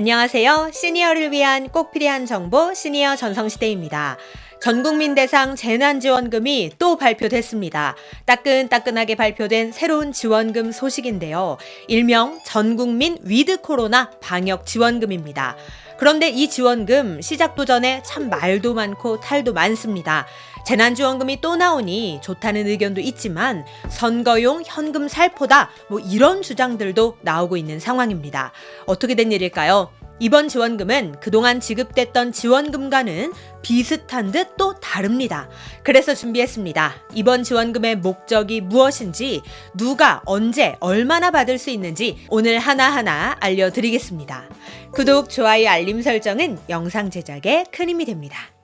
안녕하세요. 시니어를 위한 꼭 필요한 정보 시니어 전성시대입니다. 전국민 대상 재난지원금이 또 발표됐습니다. 따끈따끈하게 발표된 새로운 지원금 소식인데요. 일명 전국민 위드 코로나 방역 지원금입니다. 그런데 이 지원금 시작도 전에 참 말도 많고 탈도 많습니다. 재난지원금이 또 나오니 좋다는 의견도 있지만 선거용 현금 살포다 뭐 이런 주장들도 나오고 있는 상황입니다. 어떻게 된 일일까요? 이번 지원금은 그동안 지급됐던 지원금과는 비슷한 듯 또 다릅니다. 그래서 준비했습니다. 이번 지원금의 목적이 무엇인지, 누가 언제 얼마나 받을 수 있는지 오늘 하나하나 알려드리겠습니다. 구독, 좋아요, 알림 설정은 영상 제작에 큰 힘이 됩니다.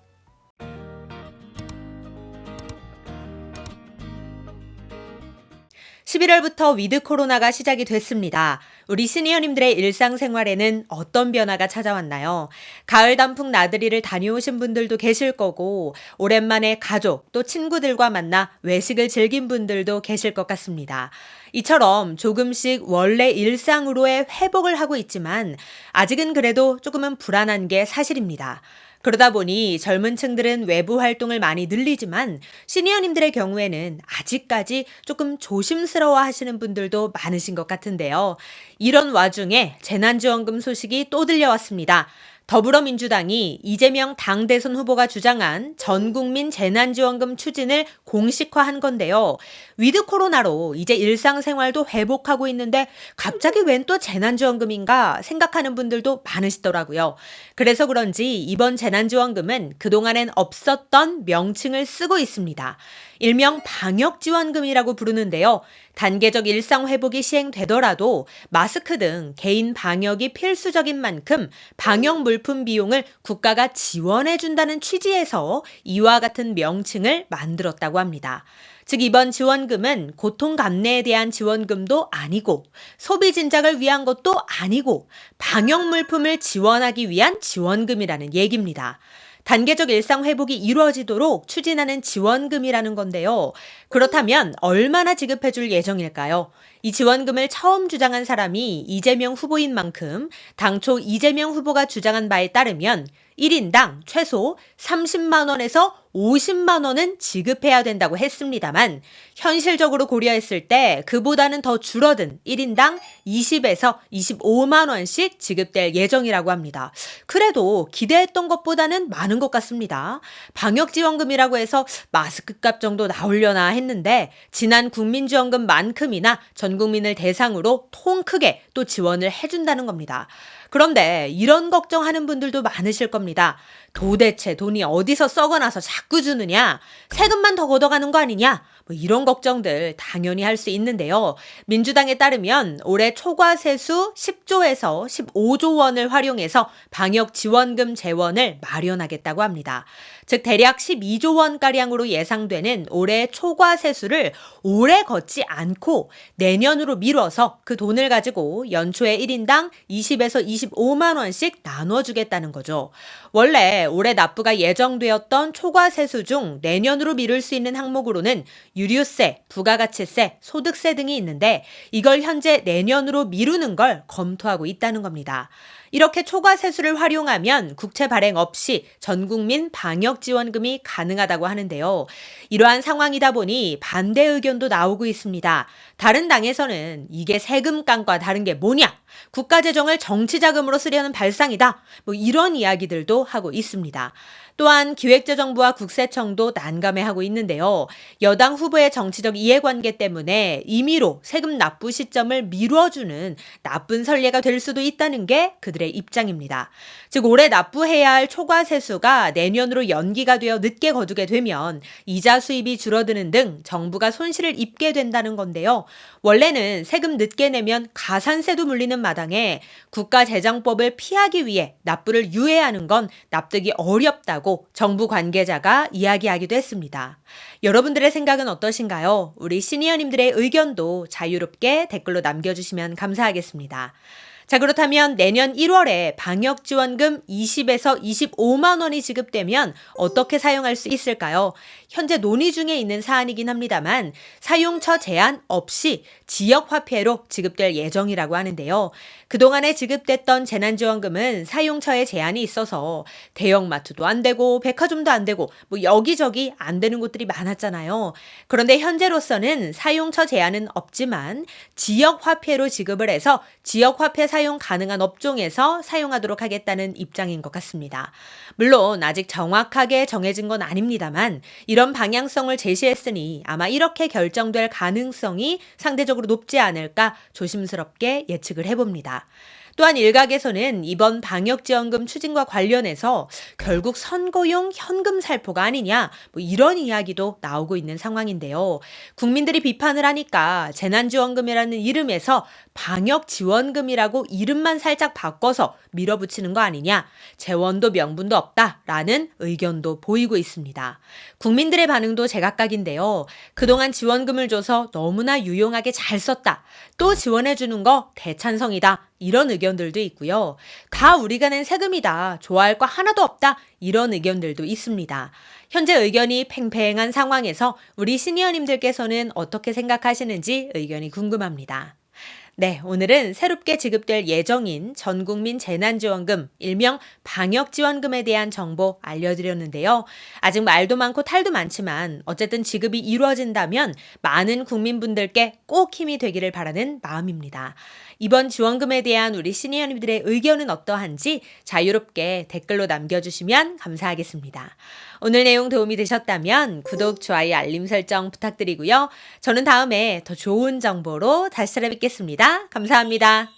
11월부터 위드 코로나가 시작이 됐습니다. 우리 시니어님들의 일상생활에는 어떤 변화가 찾아왔나요? 가을 단풍 나들이를 다녀오신 분들도 계실 거고, 오랜만에 가족 또 친구들과 만나 외식을 즐긴 분들도 계실 것 같습니다. 이처럼 조금씩 원래 일상으로의 회복을 하고 있지만, 아직은 그래도 조금은 불안한 게 사실입니다. 그러다 보니 젊은 층들은 외부 활동을 많이 늘리지만 시니어님들의 경우에는 아직까지 조금 조심스러워 하시는 분들도 많으신 것 같은데요. 이런 와중에 재난지원금 소식이 또 들려왔습니다. 더불어민주당이 이재명 당 대선 후보가 주장한 전국민 재난지원금 추진을 공식화한 건데요. 위드 코로나로 이제 일상생활도 회복하고 있는데 갑자기 웬 또 재난지원금인가 생각하는 분들도 많으시더라고요. 그래서 그런지 이번 재난지원금은 그동안엔 없었던 명칭을 쓰고 있습니다. 일명 방역 지원금이라고 부르는데요. 단계적 일상 회복이 시행되더라도 마스크 등 개인 방역이 필수적인 만큼 방역 물품 비용을 국가가 지원해 준다는 취지에서 이와 같은 명칭을 만들었다고 합니다. 즉 이번 지원금은 고통 감내에 대한 지원금도 아니고 소비 진작을 위한 것도 아니고 방역 물품을 지원하기 위한 지원금이라는 얘기입니다. 단계적 일상 회복이 이루어지도록 추진하는 지원금이라는 건데요. 그렇다면 얼마나 지급해 줄 예정일까요? 이 지원금을 처음 주장한 사람이 이재명 후보인 만큼 당초 이재명 후보가 주장한 바에 따르면 1인당 최소 30만 원에서 50만 원은 지급해야 된다고 했습니다만 현실적으로 고려했을 때 그보다는 더 줄어든 1인당 20에서 25만 원씩 지급될 예정이라고 합니다. 그래도 기대했던 것보다는 많은 것 같습니다. 방역 지원금이라고 해서 마스크 값 정도 나오려나 했는데 지난 국민지원금만큼이나 전 국민을 대상으로 통 크게 또 지원을 해 준다는 겁니다. 그런데 이런 걱정하는 분들도 많으실 겁니다. 도대체 돈이 어디서 썩어나서 자꾸 주느냐? 세금만 더 걷어가는 거 아니냐? 뭐 이런 걱정들 당연히 할 수 있는데요. 민주당에 따르면 올해 초과 세수 10조에서 15조 원을 활용해서 방역 지원금 재원을 마련하겠다고 합니다. 즉 대략 12조 원가량으로 예상되는 올해 초과 세수를 올해 걷지 않고 내년으로 미뤄서 그 돈을 가지고 연초에 1인당 20에서 25만 원씩 나눠 주겠다는 거죠. 원래 올해 납부가 예정되었던 초과 세수 중 내년으로 미룰 수 있는 항목으로는 유류세, 부가가치세, 소득세 등이 있는데 이걸 현재 내년으로 미루는 걸 검토하고 있다는 겁니다. 이렇게 초과 세수를 활용하면 국채 발행 없이 전 국민 방역 지원금이 가능하다고 하는데요. 이러한 상황이다 보니 반대 의견도 나오고 있습니다. 다른 당에서는 이게 세금 깡과 다른 게 뭐냐? 국가 재정을 정치 자금으로 쓰려는 발상이다. 뭐 이런 이야기들도 하고 있습니다. 또한 기획재정부와 국세청도 난감해하고 있는데요. 여당 후보의 정치적 이해관계 때문에 임의로 세금 납부 시점을 미뤄주는 나쁜 선례가 될 수도 있다는 게 그들 의 입장입니다. 즉 올해 납부해야 할 초과 세수가 내년으로 연기가 되어 늦게 거두게 되면 이자 수입이 줄어드는 등 정부가 손실을 입게 된다는 건데요. 원래는 세금 늦게 내면 가산세도 물리는 마당에 국가재정법을 피하기 위해 납부를 유예하는 건 납득이 어렵다고 정부 관계자가 이야기하기도 했습니다. 여러분들의 생각은 어떠신가요? 우리 시니어님들의 의견도 자유롭게 댓글로 남겨주시면 감사하겠습니다. 자, 그렇다면 내년 1월에 방역 지원금 20에서 25만 원이 지급되면 어떻게 사용할 수 있을까요? 현재 논의 중에 있는 사안이긴 합니다만 사용처 제한 없이 지역 화폐로 지급될 예정이라고 하는데요. 그동안에 지급됐던 재난지원금은 사용처에 제한이 있어서 대형마트도 안 되고 백화점도 안 되고 뭐 여기저기 안 되는 곳들이 많았잖아요. 그런데 현재로서는 사용처 제한은 없지만 지역 화폐로 지급을 해서 지역 화폐 사용 가능한 업종에서 사용하도록 하겠다는 입장인 것 같습니다. 물론 아직 정확하게 정해진 건 아닙니다만 이런 방향성을 제시했으니 아마 이렇게 결정될 가능성이 상대적으로 높지 않을까 조심스럽게 예측을 해봅니다. 또한 일각에서는 이번 방역지원금 추진과 관련해서 결국 선거용 현금 살포가 아니냐, 뭐 이런 이야기도 나오고 있는 상황인데요. 국민들이 비판을 하니까 재난지원금이라는 이름에서 방역지원금이라고 이름만 살짝 바꿔서 밀어붙이는 거 아니냐, 재원도 명분도 없다라는 의견도 보이고 있습니다. 국민들의 반응도 제각각인데요. 그동안 지원금을 줘서 너무나 유용하게 잘 썼다. 또 지원해주는 거 대찬성이다. 이런 의견 들도 있고요. 다 우리가 낸 세금이다. 좋아할 거 하나도 없다. 이런 의견들도 있습니다. 현재 의견이 팽팽한 상황에서 우리 시니어님들께서는 어떻게 생각하시는지 의견이 궁금합니다. 네, 오늘은 새롭게 지급될 예정인 전국민 재난지원금, 일명 방역지원금에 대한 정보 알려드렸는데요. 아직 말도 많고 탈도 많지만 어쨌든 지급이 이루어진다면 많은 국민분들께 꼭 힘이 되기를 바라는 마음입니다. 이번 지원금에 대한 우리 시니어님들의 의견은 어떠한지 자유롭게 댓글로 남겨주시면 감사하겠습니다. 오늘 내용 도움이 되셨다면 구독, 좋아요, 알림 설정 부탁드리고요. 저는 다음에 더 좋은 정보로 다시 찾아뵙겠 감사합니다.